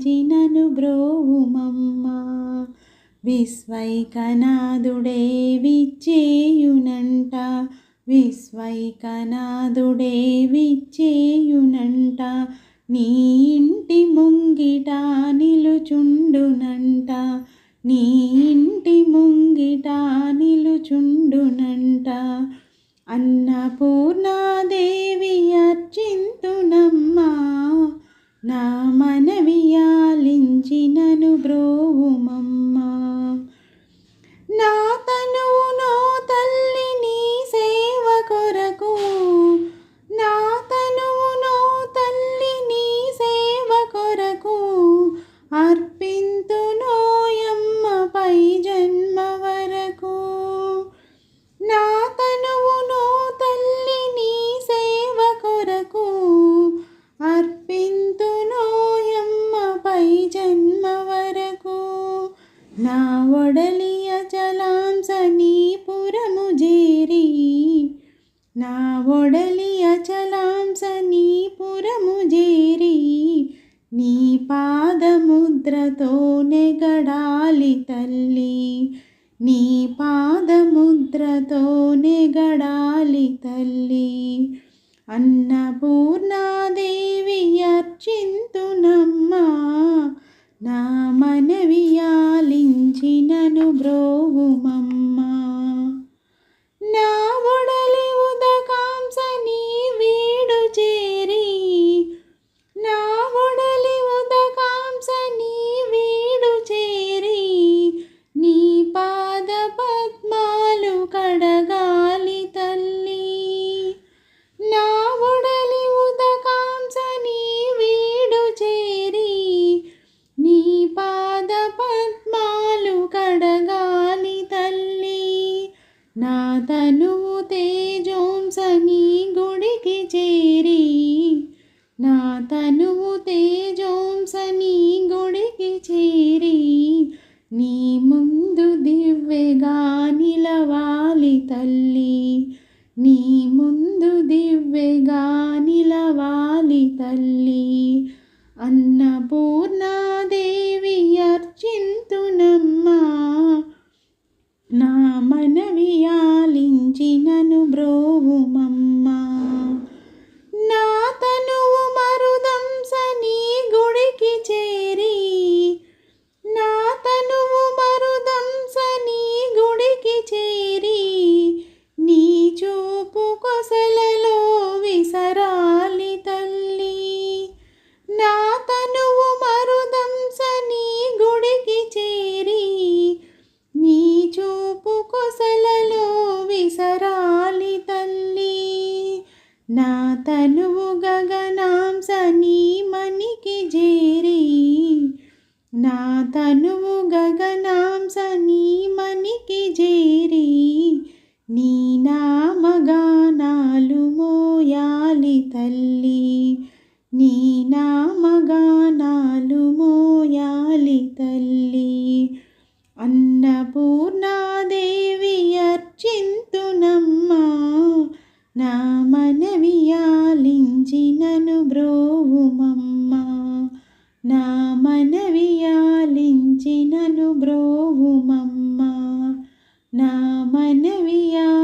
ఆలించినను బ్రోవుమమ్మా. విశ్వైకనాథుడే విచ్చేయునంట. విశ్వైకనాథుడే విచ్చేయునంట. నీ ఇంటి ముంగిట నిలుచుండునంట. నీ ఇంటి ముంగిట నిలుచుండునంట. అన్నపూర్ణ ఆలించినను నా ఒడలియ చలాంస నీ పురము జేరి నీ పాదముద్రతో నెగడాలి తల్లి నీ పాదముద్రతో నెగడాలి తల్లి అన్నపూర్ణాదేవి అర్చింతునమ్మా తనువు తేజోంస గుడికి చేరి నా తనువు తేజోంస గుడికి చేరి నీ ముందు దివ్యగా నిలవాలి తల్లి నీ ముందు దివ్యగా నిలవాలి తల్లి అన్నపూర్ణ చూపు విసరాలి తల్లి. నా తనువు గగనాంస నీ మనికి చేరి. నా తనువు గగనాంస నీ మనికి చేరి. నీ నామగానాలు మోయాలి తల్లి. నీ నామగానాలు మోయాలి తల్లి. నా మనవియాలించినను బ్రోవుమమ్మ. నా మనవియాలించినను బ్రోవుమమ్మ. నా మనవియా